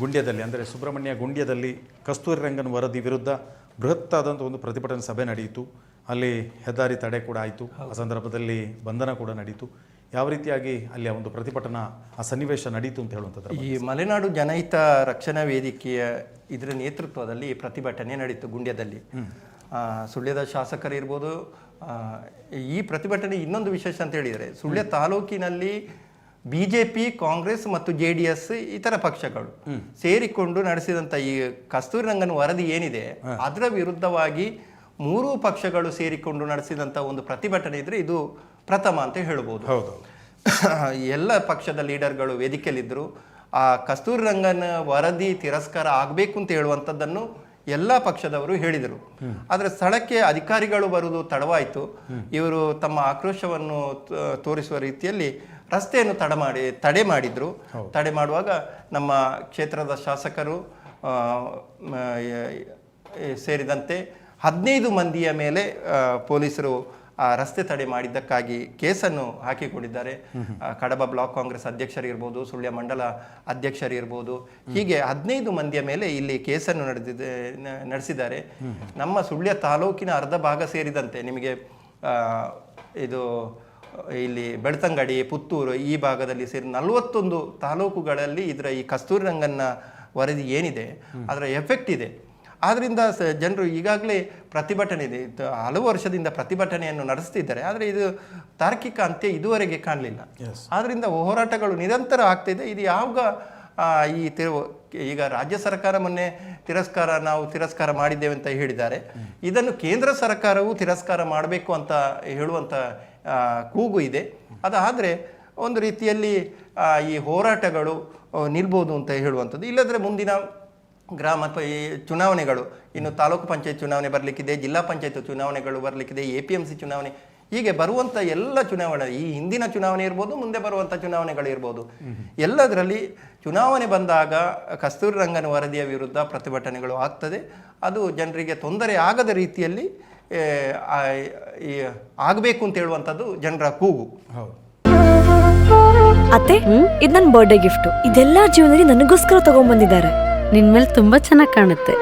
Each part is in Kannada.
ಗುಂಡ್ಯದಲ್ಲಿ ಅಂದರೆ ಸುಬ್ರಹ್ಮಣ್ಯ ಗುಂಡ್ಯದಲ್ಲಿ ಕಸ್ತೂರಿ ರಂಗನ್ ವರದಿ ವಿರುದ್ಧ ಬೃಹತ್ತಾದಂಥ ಒಂದು ಪ್ರತಿಭಟನೆ ಸಭೆ ನಡೆಯಿತು. ಅಲ್ಲಿ ಹೆದ್ದಾರಿ ತಡೆ ಕೂಡ ಆಯಿತು. ಆ ಸಂದರ್ಭದಲ್ಲಿ ಬಂಧನ ಕೂಡ ನಡೀತು. ಯಾವ ರೀತಿಯಾಗಿ ಅಲ್ಲಿ ಒಂದು ಪ್ರತಿಭಟನಾ ಆ ಸನ್ನಿವೇಶ ನಡೀತು ಅಂತ ಹೇಳುವಂಥದ್ದು ಈ ಮಲೆನಾಡು ಜನಹಿತ ರಕ್ಷಣಾ ವೇದಿಕೆಯ ಇದರ ನೇತೃತ್ವದಲ್ಲಿ ಪ್ರತಿಭಟನೆ ನಡೀತು ಗುಂಡ್ಯದಲ್ಲಿ. ಸುಳ್ಯದ ಶಾಸಕರಿರ್ಬೋದು ಈ ಪ್ರತಿಭಟನೆ ಇನ್ನೊಂದು ವಿಶೇಷ ಅಂತ ಹೇಳಿದರೆ ಸುಳ್ಯ ತಾಲೂಕಿನಲ್ಲಿ ಬಿಜೆಪಿ ಕಾಂಗ್ರೆಸ್ ಮತ್ತು ಜೆ ಡಿ ಎಸ್ ಇತರ ಪಕ್ಷಗಳು ಸೇರಿಕೊಂಡು ನಡೆಸಿದಂಥ ಈ ಕಸ್ತೂರಿ ರಂಗನ್ ವರದಿ ಏನಿದೆ ಅದರ ವಿರುದ್ಧವಾಗಿ ಮೂರೂ ಪಕ್ಷಗಳು ಸೇರಿಕೊಂಡು ನಡೆಸಿದಂಥ ಒಂದು ಪ್ರತಿಭಟನೆ ಇದ್ರೆ ಇದು ಪ್ರಥಮ ಅಂತ ಹೇಳ್ಬೋದು. ಹೌದು. ಎಲ್ಲ ಪಕ್ಷದ ಲೀಡರ್ಗಳು ವೇದಿಕೆಯಲ್ಲಿದ್ದರು. ಆ ಕಸ್ತೂರಿ ರಂಗನ್ ವರದಿ ತಿರಸ್ಕಾರ ಆಗಬೇಕು ಅಂತ ಹೇಳುವಂಥದ್ದನ್ನು ಎಲ್ಲ ಪಕ್ಷದವರು ಹೇಳಿದರು. ಆದರೆ ಸ್ಥಳಕ್ಕೆ ಅಧಿಕಾರಿಗಳು ಬರುವುದು ತಡವಾಯಿತು. ಇವರು ತಮ್ಮ ಆಕ್ರೋಶವನ್ನು ತೋರಿಸುವ ರೀತಿಯಲ್ಲಿ ರಸ್ತೆಯನ್ನು ತಡ ಮಾಡಿ ತಡೆ ಮಾಡಿದ್ರು. ತಡೆ ಮಾಡುವಾಗ ನಮ್ಮ ಕ್ಷೇತ್ರದ ಶಾಸಕರು ಸೇರಿದಂತೆ ಹದಿನೈದು ಮಂದಿಯ ಮೇಲೆ ಪೊಲೀಸರು ಆ ರಸ್ತೆ ತಡೆ ಮಾಡಿದ್ದಕ್ಕಾಗಿ ಕೇಸನ್ನು ಹಾಕಿಕೊಂಡಿದ್ದಾರೆ. ಕಡಬ ಬ್ಲಾಕ್ ಕಾಂಗ್ರೆಸ್ ಅಧ್ಯಕ್ಷರಿರ್ಬೋದು ಸುಳ್ಯ ಮಂಡಲ ಅಧ್ಯಕ್ಷರಿರ್ಬೋದು. ಹೀಗೆ ಹದಿನೈದು ಮಂದಿಯ ಮೇಲೆ ಇಲ್ಲಿ ಕೇಸನ್ನು ನಡೆದಿದೆ ನಡೆಸಿದ್ದಾರೆ. ನಮ್ಮ ಸುಳ್ಯ ತಾಲೂಕಿನ ಅರ್ಧ ಭಾಗ ಸೇರಿದಂತೆ ನಿಮಗೆ ಇದು ಇಲ್ಲಿ ಬೆಳ್ತಂಗಡಿ ಪುತ್ತೂರು ಈ ಭಾಗದಲ್ಲಿ ಸೇರಿ ನಲವತ್ತೊಂದು ತಾಲೂಕುಗಳಲ್ಲಿ ಇದರ ಈ ಕಸ್ತೂರಿ ರಂಗನ್ನ ವರದಿ ಏನಿದೆ ಅದರ ಎಫೆಕ್ಟ್ ಇದೆ. ಆದ್ದರಿಂದ ಸ- ಜನರು ಈಗಾಗಲೇ ಪ್ರತಿಭಟನೆ ಇದೆ. ಹಲವು ವರ್ಷದಿಂದ ಪ್ರತಿಭಟನೆಯನ್ನು ನಡೆಸ್ತಿದ್ದಾರೆ. ಆದರೆ ಇದು ತಾರ್ಕಿಕ ಅಂತ್ಯ ಇದುವರೆಗೆ ಕಾಣಲಿಲ್ಲ. ಆದ್ದರಿಂದ ಹೋರಾಟಗಳು ನಿರಂತರ ಆಗ್ತಿದೆ. ಇದು ಯಾವಾಗ ಈ ತಿರು, ಈಗ ರಾಜ್ಯ ಸರ್ಕಾರ ಮೊನ್ನೆ ತಿರಸ್ಕಾರ, ನಾವು ತಿರಸ್ಕಾರ ಮಾಡಿದ್ದೇವೆ ಅಂತ ಹೇಳಿದ್ದಾರೆ. ಇದನ್ನು ಕೇಂದ್ರ ಸರ್ಕಾರವು ತಿರಸ್ಕಾರ ಮಾಡಬೇಕು ಅಂತ ಹೇಳುವಂಥ ಕೂಗು ಇದೆ. ಅದಾದರೆ ಒಂದು ರೀತಿಯಲ್ಲಿ ಈ ಹೋರಾಟಗಳು ನಿಲ್ಬೋದು ಅಂತ ಹೇಳುವಂಥದ್ದು. ಇಲ್ಲದ್ರೆ ಮುಂದಿನ ಗ್ರಾಮ ಅಥವಾ ಈ ಚುನಾವಣೆಗಳು, ಇನ್ನು ತಾಲೂಕು ಪಂಚಾಯತ್ ಚುನಾವಣೆ ಬರಲಿಕ್ಕಿದೆ, ಜಿಲ್ಲಾ ಪಂಚಾಯತ್ ಚುನಾವಣೆಗಳು ಬರಲಿಕ್ಕಿದೆ, ಎ ಪಿ ಎಂ ಸಿ ಚುನಾವಣೆ ಹೀಗೆ ಬರುವಂಥ ಎಲ್ಲ ಚುನಾವಣೆ ಈ ಹಿಂದಿನ ಚುನಾವಣೆ ಇರ್ಬೋದು ಮುಂದೆ ಬರುವಂಥ ಚುನಾವಣೆಗಳಿರ್ಬೋದು ಎಲ್ಲದರಲ್ಲಿ ಚುನಾವಣೆ ಬಂದಾಗ ಕಸ್ತೂರಿ ರಂಗನ ವರದಿಯ ವಿರುದ್ಧ ಪ್ರತಿಭಟನೆಗಳು ಆಗ್ತದೆ. ಅದು ಜನರಿಗೆ ತೊಂದರೆ ಆಗದ ರೀತಿಯಲ್ಲಿ ಏ, ಆ, ಈ ಆಗಬೇಕು ಅಂತ ಹೇಳುವಂಥದ್ದು ಜನರ ಕೂಗು. ಹೌದು. ಅತ್ತೆ ಇದು ನನ್ನ ಬರ್ಡೇ ಗಿಫ್ಟ್ ಇದೆಲ್ಲ ಜೀವನದಲ್ಲಿ ನನಗೋಸ್ಕರ ತಗೊಂಡ್ಬಂದಿದ್ದಾರೆ ನಿನ್ ಮೇಲೆ ತುಂಬಾ ಚೆನ್ನಾಗಿ ಕಾಣುತ್ತೆ.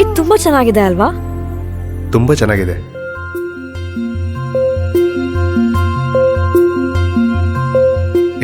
ಇದು ತುಂಬಾ ಚೆನ್ನಾಗಿದೆ ಅಲ್ವಾ? ತುಂಬಾ ಚೆನ್ನಾಗಿದೆ.